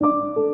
Música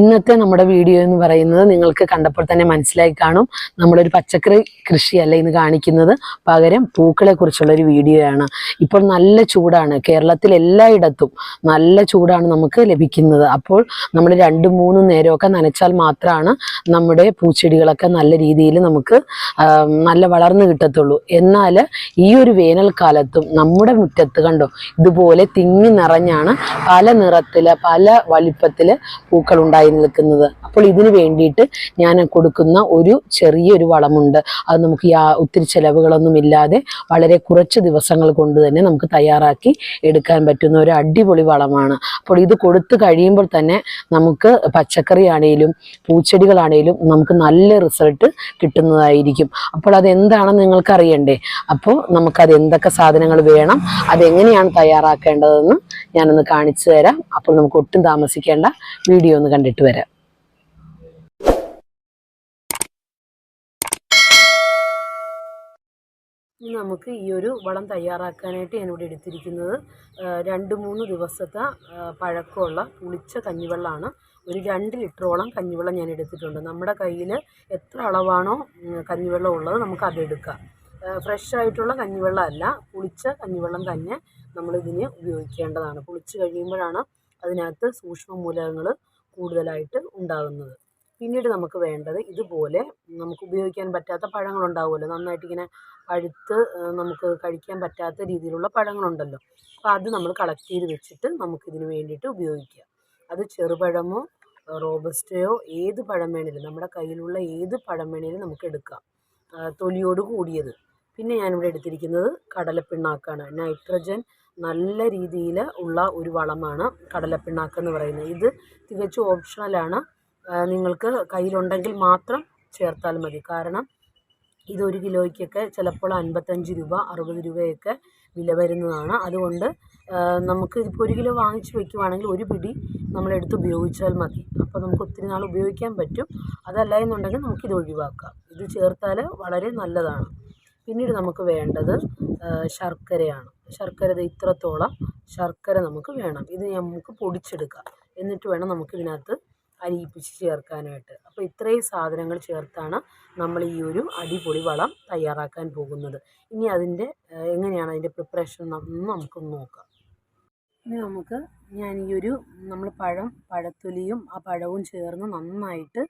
ഇന്നത്തെ നമ്മുടെ വീഡിയോ എന്ന് പറയുന്നത് നിങ്ങൾക്ക് കണ്ടപ്പോൾ തന്നെ മനസ്സിലായി കാണും. നമ്മളൊരു പച്ചക്കറി കൃഷിയല്ല ഇന്ന് കാണിക്കുന്നത്. പകരം പൂക്കളെ കുറിച്ചുള്ള ഒരു വീഡിയോ ആണ്. ഇപ്പോൾ നല്ല ചൂടാണ്. കേരളത്തിൽ എല്ലായിടത്തും നല്ല ചൂടാണ് നമുക്ക് ലഭിക്കുന്നത്. അപ്പോൾ നമ്മൾ രണ്ട് മൂന്ന് നേരമൊക്കെ നനച്ചാൽ മാത്രമാണ് നമ്മുടെ പൂച്ചെടികളൊക്കെ നല്ല രീതിയിൽ നമുക്ക് നല്ല വളർന്നു കിട്ടത്തുള്ളൂ. എന്നാൽ ഈ ഒരു വേനൽക്കാലത്തും നമ്മുടെ മുറ്റത്ത് കണ്ടോ ഇതുപോലെ തിങ്ങി നിറഞ്ഞാണ് പല നിറത്തിൽ പല വലിപ്പത്തിൽ പൂക്കൾ ഉണ്ടായി നിൽക്കുന്നത്. അപ്പോൾ ഇതിന് വേണ്ടിയിട്ട് ഞാൻ കൊടുക്കുന്ന ഒരു ചെറിയൊരു വളമുണ്ട്. അത് നമുക്ക് യാ ഒത്തിരി ചെലവുകളൊന്നും ഇല്ലാതെ വളരെ കുറച്ച് ദിവസങ്ങൾ കൊണ്ട് തന്നെ നമുക്ക് തയ്യാറാക്കി എടുക്കാൻ പറ്റുന്ന ഒരു അടിപൊളി വളമാണ്. അപ്പോൾ ഇത് കൊടുത്തു കഴിയുമ്പോൾ തന്നെ നമുക്ക് പച്ചക്കറി ആണെങ്കിലും പൂച്ചെടികളാണെങ്കിലും നമുക്ക് നല്ല റിസൾട്ട് കിട്ടുന്നതായിരിക്കും. അപ്പോൾ അത് എന്താണെന്ന് നിങ്ങൾക്ക് അറിയണ്ടേ അപ്പോൾ നമുക്കത് എന്തൊക്കെ സാധനങ്ങൾ വേണം അതെങ്ങനെയാണ് തയ്യാറാക്കേണ്ടതെന്ന് ഞാനൊന്ന് കാണിച്ചു തരാം. അപ്പോൾ നമുക്ക് ഒട്ടും താമസിക്കേണ്ട വീഡിയോ ഒന്ന് കണ്ടിട്ട് വരാം. നമുക്ക് ഈ ഒരു വളം തയ്യാറാക്കാനായിട്ട് ഞാനിവിടെ എടുത്തിരിക്കുന്നത് രണ്ട് മൂന്ന് ദിവസത്തെ പഴക്കമുള്ള പുളിച്ച കഞ്ഞിവെള്ളമാണ് ഒരു രണ്ട് ലിറ്ററോളം കഞ്ഞിവെള്ളം ഞാൻ എടുത്തിട്ടുണ്ട്. നമ്മുടെ കയ്യിൽ എത്ര അളവാണോ കഞ്ഞിവെള്ളം ഉള്ളത് നമുക്ക് അതെടുക്കാം ഫ്രഷ് ആയിട്ടുള്ള കഞ്ഞിവെള്ളം അല്ല പുളിച്ച കഞ്ഞിവെള്ളം തന്നെ നമ്മളിതിന് ഉപയോഗിക്കേണ്ടതാണ്. പുളിച്ച് കഴിയുമ്പോഴാണ് അതിനകത്ത് സൂക്ഷ്മ മൂലകങ്ങൾ കൂടുതലായിട്ട് ഉണ്ടാകുന്നത്. പിന്നീട് നമുക്ക് വേണ്ടത് ഇതുപോലെ നമുക്ക് ഉപയോഗിക്കാൻ പറ്റാത്ത പഴങ്ങളുണ്ടാവുമല്ലോ. നന്നായിട്ട് ഇങ്ങനെ പഴുത്ത് നമുക്ക് കഴിക്കാൻ പറ്റാത്ത രീതിയിലുള്ള പഴങ്ങളുണ്ടല്ലോ. അപ്പോൾ അത് നമ്മൾ കളക്ട് ചെയ്ത് വെച്ചിട്ട് നമുക്കിതിന് വേണ്ടിയിട്ട് ഉപയോഗിക്കാം അത് ചെറുപഴമോ റോബസ്റ്റയോ ഏത് പഴം വേണേലും നമ്മുടെ കയ്യിലുള്ള ഏത് പഴം വേണേലും നമുക്ക് എടുക്കാം. തൊലിയോട് കൂടിയത്. പിന്നെ ഞാനിവിടെ എടുത്തിരിക്കുന്നത് കടലപ്പിണ്ണാക്കാണ്. നൈട്രജൻ നല്ല രീതിയിൽ ഉള്ള ഒരു വളമാണ് കടലപ്പിണ്ണാക്ക് എന്ന് പറയുന്നത്. ഇത് തികച്ചും ഓപ്ഷണലാണ് നിങ്ങൾക്ക് കയ്യിലുണ്ടെങ്കിൽ മാത്രം ചേർത്താൽ മതി. കാരണം ഇത് ഒരു കിലോയ്ക്കൊക്കെ ചിലപ്പോൾ അൻപത്തഞ്ച് രൂപ അറുപത് രൂപയൊക്കെ വില വരുന്നതാണ്. അതുകൊണ്ട് നമുക്ക് ഇപ്പോൾ ഒരു കിലോ വാങ്ങിച്ച് വെക്കുവാണെങ്കിൽ ഒരു പിടി നമ്മളെടുത്ത് ഉപയോഗിച്ചാൽ മതി. അപ്പോൾ നമുക്ക് ഒത്തിരി നാൾ ഉപയോഗിക്കാൻ പറ്റും. അതല്ല എന്നുണ്ടെങ്കിൽ നമുക്കിത് ഒഴിവാക്കാം. ഇത് ചേർത്താൽ വളരെ നല്ലതാണ്. പിന്നീട് നമുക്ക് വേണ്ടത് ശർക്കരയാണ്. ശർക്കര ഇത്രത്തോളം ശർക്കര നമുക്ക് വേണം. ഇത് നമുക്ക് പൊടിച്ചെടുക്കാം. എന്നിട്ട് വേണം നമുക്ക് ഇതിനകത്ത് അരിയിപ്പിച്ച് ചേർക്കാനായിട്ട്. അപ്പോൾ ഇത്രയും സാധനങ്ങൾ ചേർത്താണ് നമ്മൾ ഈ ഒരു അടിപൊളി വളം തയ്യാറാക്കാൻ പോകുന്നത്. ഇനി അതിന്റെ എങ്ങനെയാണ് അതിന്റെ പ്രിപ്പറേഷൻ എന്ന് നമുക്കൊന്ന് നോക്കാം. ഇനി നമുക്ക് ഞാൻ ഈ ഒരു നമ്മൾ പഴം പഴത്തൊലിയും ആ പഴവും ചേർന്ന് നന്നായിട്ട്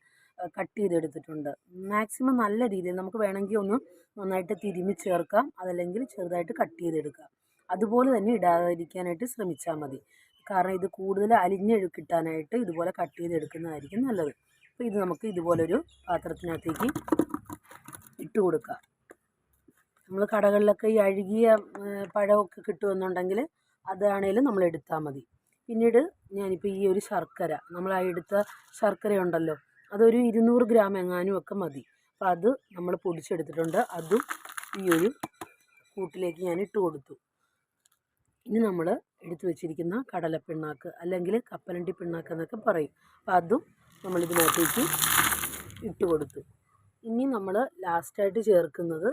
കട്ട് ചെയ്തെടുത്തിട്ടുണ്ട്. മാക്സിമം നല്ല രീതിയിൽ നമുക്ക് വേണമെങ്കിൽ ഒന്ന് നന്നായിട്ട് തിരുമ്മി ചേർക്കാം. അതല്ലെങ്കിൽ ചെറുതായിട്ട് കട്ട് ചെയ്തെടുക്കാം. അതുപോലെ തന്നെ ഇടാതിരിക്കാനായിട്ട് ശ്രമിച്ചാൽ മതി. കാരണം ഇത് കൂടുതൽ അലിഞ്ഞ് കിട്ടാനായിട്ട് ഇതുപോലെ കട്ട് ചെയ്തെടുക്കുന്നതായിരിക്കും നല്ലത്. അപ്പോൾ ഇത് നമുക്ക് ഇതുപോലൊരു പാത്രത്തിനകത്തേക്ക് ഇട്ട് കൊടുക്കാം. നമ്മൾ കടകളിലൊക്കെ ഈ അഴുകിയ പഴമൊക്കെ കിട്ടുമെന്നുണ്ടെങ്കിൽ അതാണേലും നമ്മൾ എടുത്താൽ മതി. പിന്നീട് ഞാനിപ്പോൾ ഈ ഒരു ശർക്കര നമ്മൾ ആ എടുത്ത ശർക്കര ഉണ്ടല്ലോ അതൊരു ഇരുന്നൂറ് ഗ്രാം എങ്ങാനും ഒക്കെ മതി. അപ്പോൾ അത് നമ്മൾ പൊടിച്ചെടുത്തിട്ടുണ്ട്. അതും ഈ ഒരു കൂട്ടിലേക്ക് ഞാൻ ഇട്ട് കൊടുത്തു. ഇനി നമ്മൾ എടുത്തു വെച്ചിരിക്കുന്ന കടലപ്പിണ്ണാക്ക് അല്ലെങ്കിൽ കപ്പലണ്ടി പിണ്ണാക്ക് എന്നൊക്കെ പറയും. അപ്പോൾ അതും നമ്മൾ ഇതിനകത്തേക്ക് ഇട്ട് കൊടുത്തു. ഇനി നമ്മൾ ലാസ്റ്റായിട്ട് ചേർക്കുന്നത്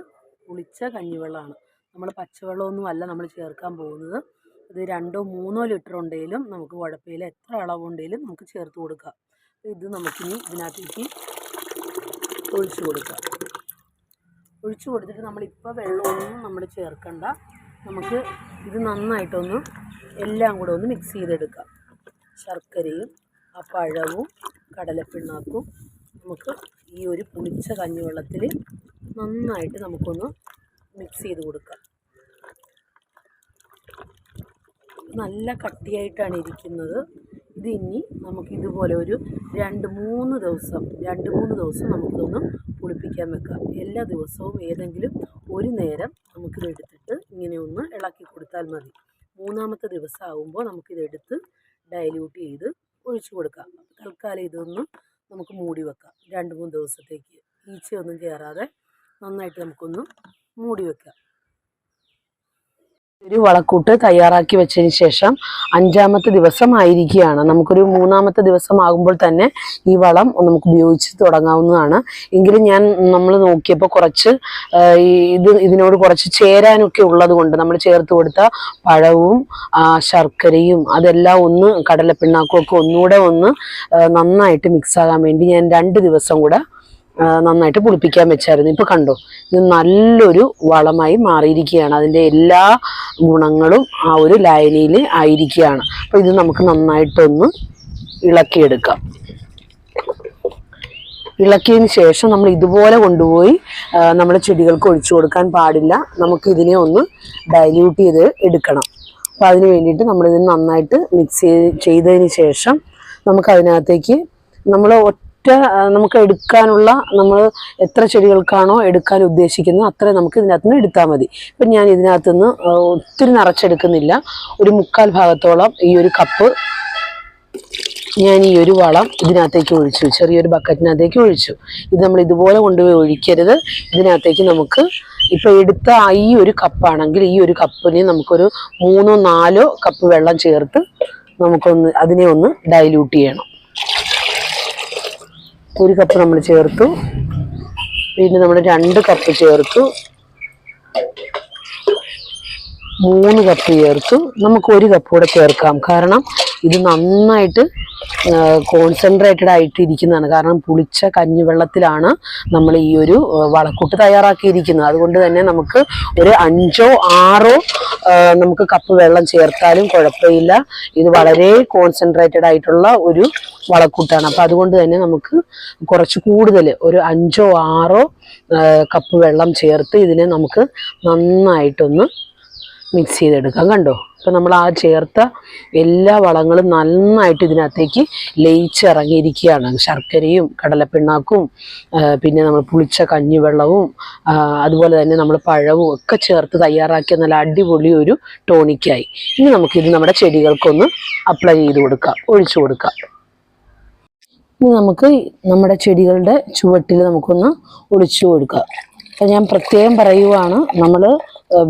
പുളിച്ച കഞ്ഞിവെള്ളമാണ് നമ്മൾ പച്ചവെള്ളമൊന്നും അല്ല നമ്മൾ ചേർക്കാൻ പോകുന്നത്. ഇത് രണ്ടോ മൂന്നോ ലിറ്റർ ഉണ്ടെങ്കിലും നമുക്ക് കുഴപ്പമില്ല. എത്ര അളവുണ്ടെങ്കിലും നമുക്ക് ചേർത്ത് കൊടുക്കാം. ഇത് നമുക്കിനി ഇതിനകത്തേക്ക് ഒഴിച്ചു കൊടുക്കാം. ഒഴിച്ചു കൊടുത്തിട്ട് നമ്മളിപ്പോൾ വെള്ളമൊന്നും നമ്മൾ ചേർക്കണ്ട. നമുക്ക് ഇത് നന്നായിട്ടൊന്ന് എല്ലാം കൂടെ ഒന്ന് മിക്സ് ചെയ്തെടുക്കാം. ശർക്കരയും ആ പഴവും കടലപ്പിണ്ണാക്കും നമുക്ക് ഈ ഒരു പുളിച്ച കഞ്ഞിവെള്ളത്തിൽ നന്നായിട്ട് നമുക്കൊന്ന് മിക്സ് ചെയ്ത് കൊടുക്കാം. നല്ല കട്ടിയായിട്ടാണ് ഇരിക്കുന്നത്. ഇത് ഇനി നമുക്ക് ഇതുപോലെ ഒരു രണ്ട് മൂന്ന് ദിവസം രണ്ട് മൂന്ന് ദിവസം നമുക്കിതൊന്ന് പുളിപ്പിക്കാൻ വെക്കാം. എല്ലാ ദിവസവും ഏതെങ്കിലും ഒരു നേരം നമുക്കിത് എടുത്തിട്ട് ഇങ്ങനെ ഒന്ന് ഇളക്കി കൊടുത്താൽ മതി. മൂന്നാമത്തെ ദിവസം ആകുമ്പോൾ നമുക്കിതെടുത്ത് ഡൈല്യൂട്ട് ചെയ്ത് ഒഴിച്ചു കൊടുക്കാം. തൽക്കാലം ഇതൊന്ന് നമുക്ക് മൂടി വെക്കാം. രണ്ട് മൂന്ന് ദിവസത്തേക്ക് ഈച്ചയൊന്നും കയറാതെ നന്നായിട്ട് നമുക്കൊന്ന് മൂടി വെക്കാം. ഒരു വളക്കൂട്ട് തയ്യാറാക്കി വെച്ചതിന് ശേഷം അഞ്ചാമത്തെ ദിവസം ആയിരിക്കുകയാണ് നമുക്കൊരു മൂന്നാമത്തെ ദിവസം ആകുമ്പോൾ തന്നെ ഈ വളം നമുക്ക് ഉപയോഗിച്ച് തുടങ്ങാവുന്നതാണ്. എങ്കിലും ഞാൻ നമ്മൾ നോക്കിയപ്പോൾ കുറച്ച് ഇത് ഇതിനോട് കുറച്ച് ചേരാനൊക്കെ ഉള്ളത് കൊണ്ട് നമ്മൾ ചേർത്ത് കൊടുത്ത പഴവും ശർക്കരയും അതെല്ലാം ഒന്ന് കടലപ്പിണ്ണാക്കും ഒക്കെ ഒന്നുകൂടെ ഒന്ന് നന്നായിട്ട് മിക്സ് ആകാൻ വേണ്ടി ഞാൻ രണ്ട് ദിവസം കൂടെ നന്നായിട്ട് പുളിപ്പിക്കാൻ വെച്ചായിരുന്നു. ഇപ്പൊ കണ്ടോ ഇത് നല്ലൊരു വളമായി മാറിയിരിക്കുകയാണ്. അതിന്റെ എല്ലാ ഗുണങ്ങളും ആ ഒരു ലായനിയിൽ ആയിരിക്കുകയാണ്. അപ്പൊ ഇത് നമുക്ക് നന്നായിട്ടൊന്ന് ഇളക്കിയെടുക്കാം. ഇളക്കിയതിന് ശേഷം നമ്മൾ ഇതുപോലെ കൊണ്ടുപോയി നമ്മുടെ ചെടികൾക്ക് ഒഴിച്ചു കൊടുക്കാൻ പാടില്ല. നമുക്ക് ഇതിനെ ഒന്ന് ഡൈല്യൂട്ട് ചെയ്ത് എടുക്കണം. അപ്പോൾ അതിന് വേണ്ടിയിട്ട് നമ്മളിതിന് നന്നായിട്ട് മിക്സ് ചെയ്ത് ചെയ്തതിന് ശേഷം നമുക്ക് അതിനകത്തേക്ക് നമ്മൾ ഒറ്റ നമുക്ക് എടുക്കാനുള്ള നമ്മൾ എത്ര ചെടികൾക്കാണോ എടുക്കാൻ ഉദ്ദേശിക്കുന്നത് അത്രയും നമുക്ക് ഇതിനകത്ത് നിന്ന് എടുത്താൽ മതി. ഇപ്പം ഞാൻ ഇതിനകത്ത് നിന്ന് ഒത്തിരി നിറച്ചെടുക്കുന്നില്ല. ഒരു മുക്കാൽ ഭാഗത്തോളം ഈ ഒരു കപ്പ് ഞാൻ ഈ ഒരു വളം ഇതിനകത്തേക്ക് ഒഴിച്ചു. ചെറിയൊരു ബക്കറ്റിനകത്തേക്ക് ഒഴിച്ചു. ഇത് നമ്മൾ ഇതുപോലെ കൊണ്ടുപോയി ഒഴിക്കരുത്. ഇതിനകത്തേക്ക് നമുക്ക് ഇപ്പൊ എടുത്ത ഈ ഒരു കപ്പാണെങ്കിൽ ഈ ഒരു കപ്പിന് നമുക്കൊരു മൂന്നോ നാലോ കപ്പ് വെള്ളം ചേർത്ത് നമുക്കൊന്ന് അതിനെ ഒന്ന് ഡൈല്യൂട്ട് ചെയ്യണം. ഒരു കപ്പ് നമ്മൾ ചേർത്തു. പിന്നെ നമ്മൾ രണ്ട് കപ്പ് ചേർത്തു. മൂന്ന് കപ്പ് ചേർത്തു. നമുക്ക് ഒരു കപ്പ് കൂടെ ചേർക്കാം. കാരണം ഇത് നന്നായിട്ട് കോൺസെൻട്രേറ്റഡ് ആയിട്ട് ഇരിക്കുന്നതാണ് കാരണം പുളിച്ച കഞ്ഞിവെള്ളത്തിലാണ് നമ്മൾ ഈ ഒരു വളക്കൂട്ട് തയ്യാറാക്കിയിരിക്കുന്നത്. അതുകൊണ്ട് തന്നെ നമുക്ക് ഒരു അഞ്ചോ ആറോ നമുക്ക് കപ്പ് വെള്ളം ചേർത്താലും കുഴപ്പമില്ല. ഇത് വളരെ കോൺസെൻട്രേറ്റഡ് ആയിട്ടുള്ള ഒരു വളക്കൂട്ടാണ്. അപ്പം അതുകൊണ്ട് തന്നെ നമുക്ക് കുറച്ച് കൂടുതൽ ഒരു അഞ്ചോ ആറോ കപ്പ് വെള്ളം ചേർത്ത് ഇതിനെ നമുക്ക് നന്നായിട്ടൊന്ന് മിക്സ് ചെയ്തെടുക്കാം. കണ്ടോ? അപ്പം നമ്മൾ ആ ചേർത്ത എല്ലാ വളങ്ങളും നന്നായിട്ട് ഇതിനകത്തേക്ക് ലയിച്ചിറങ്ങിയിരിക്കുകയാണ് ശർക്കരയും കടലപ്പിണ്ണാക്കും പിന്നെ നമ്മൾ പുളിച്ച കഞ്ഞിവെള്ളവും അതുപോലെ തന്നെ നമ്മൾ പഴവും ഒക്കെ ചേർത്ത് തയ്യാറാക്കിയ നല്ല അടിപൊളി ഒരു ടോണിക്കായി. ഇനി നമുക്കിത് നമ്മുടെ ചെടികൾക്കൊന്ന് അപ്ലൈ ചെയ്ത് കൊടുക്കാം ഒഴിച്ചു കൊടുക്കാം. ഇനി നമുക്ക് നമ്മുടെ ചെടികളുടെ ചുവട്ടിൽ നമുക്കൊന്ന് ഒഴിച്ചു കൊടുക്കാം. അപ്പം ഞാൻ പ്രത്യേകം പറയുവാണ് നമ്മൾ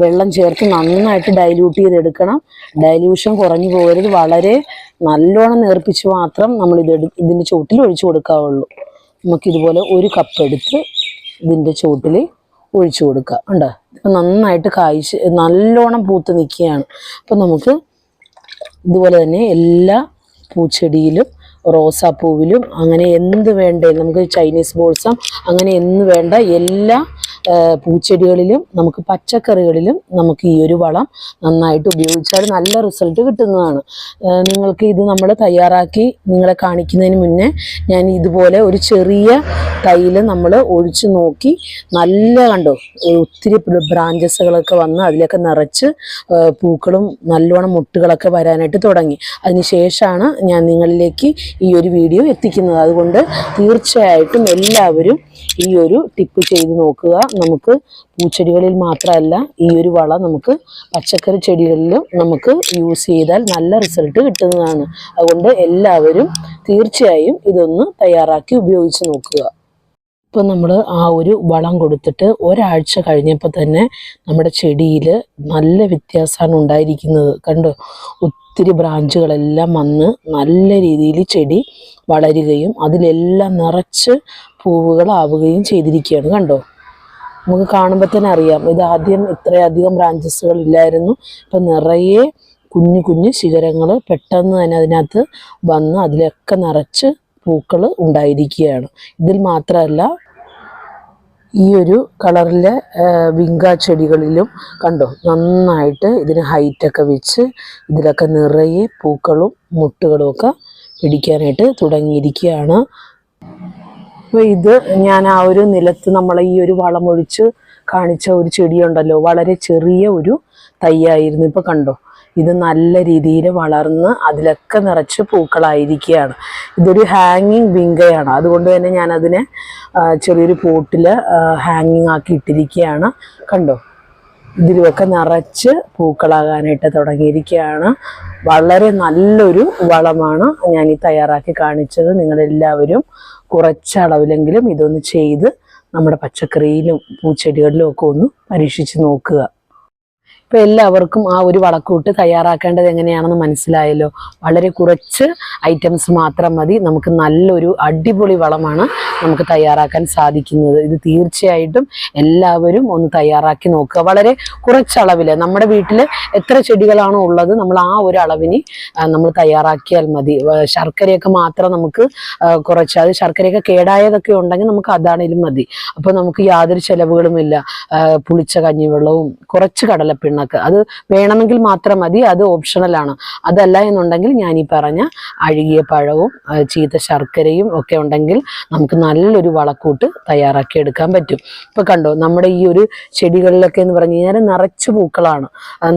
വെള്ളം ചേർത്ത് നന്നായിട്ട് ഡൈല്യൂട്ട് ചെയ്തെടുക്കണം. ഡൈല്യൂഷൻ കുറഞ്ഞു പോകരുത്. വളരെ നല്ലോണം നേർപ്പിച്ച് മാത്രം നമ്മൾ ഇത് ഇതിന്റെ ചുവട്ടിൽ ഒഴിച്ചു കൊടുക്കാവുള്ളൂ. നമുക്കിതുപോലെ ഒരു കപ്പ് എടുത്ത് ഇതിന്റെ ചുവട്ടിൽ ഒഴിച്ചു കൊടുക്കുക ഉണ്ടോ നന്നായിട്ട് കായ്ച്ച് നല്ലോണം പൂത്ത് നിൽക്കുകയാണ്. അപ്പം നമുക്ക് ഇതുപോലെ തന്നെ എല്ലാ പൂച്ചെടിയിലും റോസാപ്പൂവിലും അങ്ങനെ എന്ത് വേണ്ടേ നമുക്ക് ചൈനീസ് ബോൾസം അങ്ങനെ എന്ന് വേണ്ട എല്ലാ പൂച്ചെടികളിലും നമുക്ക് പച്ചക്കറികളിലും നമുക്ക് ഈ ഒരു വളം നന്നായിട്ട് ഉപയോഗിച്ചാൽ നല്ല റിസൾട്ട് കിട്ടുന്നതാണ്. നിങ്ങൾക്ക് ഇത് നമ്മൾ തയ്യാറാക്കി നിങ്ങളെ കാണിക്കുന്നതിന് മുന്നേ ഞാൻ ഇതുപോലെ ഒരു ചെറിയ തൈയിൽ നമ്മൾ ഒഴിച്ചു നോക്കി നല്ല കണ്ടോ ഒത്തിരി ബ്രാഞ്ചസുകളൊക്കെ വന്ന് അതിലൊക്കെ നിറച്ച് പൂക്കളും നല്ലോണം മുട്ടുകളൊക്കെ വരാനായിട്ട് തുടങ്ങി. അതിനുശേഷമാണ് ഞാൻ നിങ്ങളിലേക്ക് ഈ ഒരു വീഡിയോ എത്തിക്കുന്നത്. അതുകൊണ്ട് തീർച്ചയായിട്ടും എല്ലാവരും ഈ ഒരു ടിപ്പ് ചെയ്ത് നോക്കുക. നമുക്ക് പൂച്ചെടികളിൽ മാത്രമല്ല ഈ ഒരു വള നമുക്ക് പച്ചക്കറി ചെടികളിലും നമുക്ക് യൂസ് ചെയ്താൽ നല്ല റിസൾട്ട് കിട്ടുന്നതാണ്. അതുകൊണ്ട് എല്ലാവരും തീർച്ചയായും ഇതൊന്ന് തയ്യാറാക്കി ഉപയോഗിച്ച് നോക്കുക. ഇപ്പം നമ്മൾ ആ ഒരു വളം കൊടുത്തിട്ട് ഒരാഴ്ച കഴിഞ്ഞപ്പോൾ തന്നെ നമ്മുടെ ചെടിയിൽ നല്ല വ്യത്യാസമാണ് ഉണ്ടായിരിക്കുന്നത്. കണ്ടോ? ഒത്തിരി ബ്രാഞ്ചുകളെല്ലാം വന്ന് നല്ല രീതിയിൽ ചെടി വളരുകയും അതിലെല്ലാം നിറച്ച് പൂവുകളാവുകയും ചെയ്തിരിക്കുകയാണ്. കണ്ടോ? നമുക്ക് കാണുമ്പോൾ തന്നെ അറിയാം. ഇത് ആദ്യം ഇത്രയധികം ബ്രാഞ്ചസുകൾ ഇല്ലായിരുന്നു. ഇപ്പം നിറയെ കുഞ്ഞു കുഞ്ഞു ശിഖരങ്ങൾ പെട്ടെന്ന് തന്നെ അതിനകത്ത് വന്ന് അതിലൊക്കെ നിറച്ച് പൂക്കൾ ഉണ്ടായിരിക്കുകയാണ്. ഇതിൽ മാത്രമല്ല ഈ ഒരു കളറിലെ വിങ്ക ചെടികളിലും കണ്ടോ നന്നായിട്ട് ഇതിന് ഹൈറ്റൊക്കെ വെച്ച് ഇതിലൊക്കെ നിറയെ പൂക്കളും മുട്ടുകളും ഒക്കെ പിടിക്കാനായിട്ട് തുടങ്ങിയിരിക്കുകയാണ്. അപ്പോൾ ഇത് ഞാൻ ആ ഒരു നിലത്ത് നമ്മൾ ഈ ഒരു വളമൊഴിച്ച് കാണിച്ച ഒരു ചെടിയുണ്ടല്ലോ. വളരെ ചെറിയ ഒരു തൈയായിരുന്നു ഇപ്പോൾ കണ്ടോ? ഇത് നല്ല രീതിയിൽ വളർന്ന് അതിലൊക്കെ നിറച്ച് പൂക്കളായിരിക്കുകയാണ്. ഇതൊരു ഹാങ്ങിങ് വിങ്കയാണ്. അതുകൊണ്ട് തന്നെ ഞാൻ അതിനെ ചെറിയൊരു പോട്ടിൽ ഹാങ്ങിങ് ആക്കി ഇട്ടിരിക്കുകയാണ്. കണ്ടോ? ഇതിലുമൊക്കെ നിറച്ച് പൂക്കളാകാനായിട്ട് തുടങ്ങിയിരിക്കുകയാണ്. വളരെ നല്ലൊരു വളമാണ് ഞാൻ ഈ തയ്യാറാക്കി കാണിച്ചത്. നിങ്ങളെല്ലാവരും കുറച്ചളവിലെങ്കിലും ഇതൊന്ന് ചെയ്ത് നമ്മുടെ പച്ചക്കറിയിലും പൂച്ചെടികളിലും ഒക്കെ ഒന്ന് പരീക്ഷിച്ച് നോക്കുക. ഇപ്പം എല്ലാവർക്കും ആ ഒരു വളക്കൂട്ട് തയ്യാറാക്കേണ്ടത് എങ്ങനെയാണെന്ന് മനസ്സിലായല്ലോ. വളരെ കുറച്ച് ഐറ്റംസ് മാത്രം മതി. നമുക്ക് നല്ലൊരു അടിപൊളി വളമാണ് നമുക്ക് തയ്യാറാക്കാൻ സാധിക്കുന്നത്. ഇത് തീർച്ചയായിട്ടും എല്ലാവരും ഒന്ന് തയ്യാറാക്കി നോക്കുക. വളരെ കുറച്ചളവിൽ നമ്മുടെ വീട്ടിൽ എത്ര ചെടികളാണോ ഉള്ളത് നമ്മൾ ആ ഒരു അളവിന് നമ്മൾ തയ്യാറാക്കിയാൽ മതി. ശർക്കരയൊക്കെ മാത്രം നമുക്ക് കുറച്ച് അത് ശർക്കരയൊക്കെ കേടായതൊക്കെ ഉണ്ടെങ്കിൽ നമുക്ക് അതാണേലും മതി. അപ്പോൾ നമുക്ക് യാതൊരു ചെലവുകളുമില്ല. പുളിച്ച കഞ്ഞിവെള്ളവും കുറച്ച് കടലപ്പിണ്ണക്ക് അത് വേണമെങ്കിൽ മാത്രം മതി അത് ഓപ്ഷണലാണ് അതല്ല എന്നുണ്ടെങ്കിൽ ഞാൻ ഈ പറഞ്ഞ അഴുകിയ പഴവും ചീത്ത ശർക്കരയും ഒക്കെ ഉണ്ടെങ്കിൽ നമുക്ക് നല്ലൊരു വളക്കൂട്ട് തയ്യാറാക്കി എടുക്കാൻ പറ്റും. ഇപ്പൊ കണ്ടോ നമ്മുടെ ഈ ഒരു ചെടികളിലൊക്കെ എന്ന് പറഞ്ഞു കഴിഞ്ഞാൽ നിറച്ച് പൂക്കളാണ്.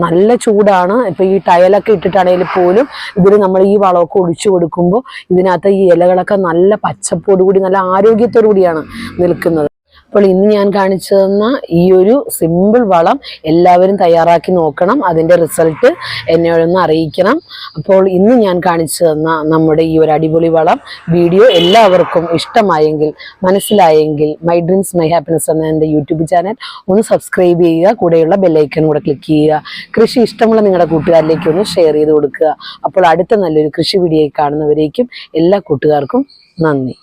നല്ല ചൂടാണ്. ഇപ്പൊ ഈ ടയലൊക്കെ ഇട്ടിട്ടാണെങ്കിൽ പോലും ഇതിൽ നമ്മൾ ഈ വളമൊക്കെ ഒഴിച്ചു കൊടുക്കുമ്പോൾ ഇതിനകത്ത് ഈ ഇലകളൊക്കെ നല്ല പച്ചപ്പോടുകൂടി നല്ല ആരോഗ്യത്തോടു കൂടിയാണ് നിൽക്കുന്നത്. അപ്പോൾ ഇന്ന് ഞാൻ കാണിച്ചു തന്ന ഈ ഒരു സിമ്പിൾ വളം എല്ലാവരും തയ്യാറാക്കി നോക്കണം. അതിന്റെ റിസൾട്ട് എന്നെ ഒന്ന് അറിയിക്കണം. അപ്പോൾ ഇന്ന് ഞാൻ കാണിച്ചു തന്ന നമ്മുടെ ഈ ഒരു അടിപൊളി വളം വീഡിയോ എല്ലാവർക്കും ഇഷ്ടമായെങ്കിൽ മനസ്സിലായെങ്കിൽ മൈ ഡ്രീംസ് മൈ ഹാപ്പിനെസ് എന്ന എന്റെ യൂട്യൂബ് ചാനൽ ഒന്ന് സബ്സ്ക്രൈബ് ചെയ്യുക. കൂടെയുള്ള ബെല്ലൈക്കൺ കൂടെ ക്ലിക്ക് ചെയ്യുക. കൃഷി ഇഷ്ടമുള്ള നിങ്ങളുടെ കൂട്ടുകാരിലേക്ക് ഒന്ന് ഷെയർ ചെയ്ത് കൊടുക്കുക. അപ്പോൾ അടുത്ത നല്ലൊരു കൃഷി വീഡിയോ കാണുന്നവരേക്കും എല്ലാ കൂട്ടുകാർക്കും നന്ദി.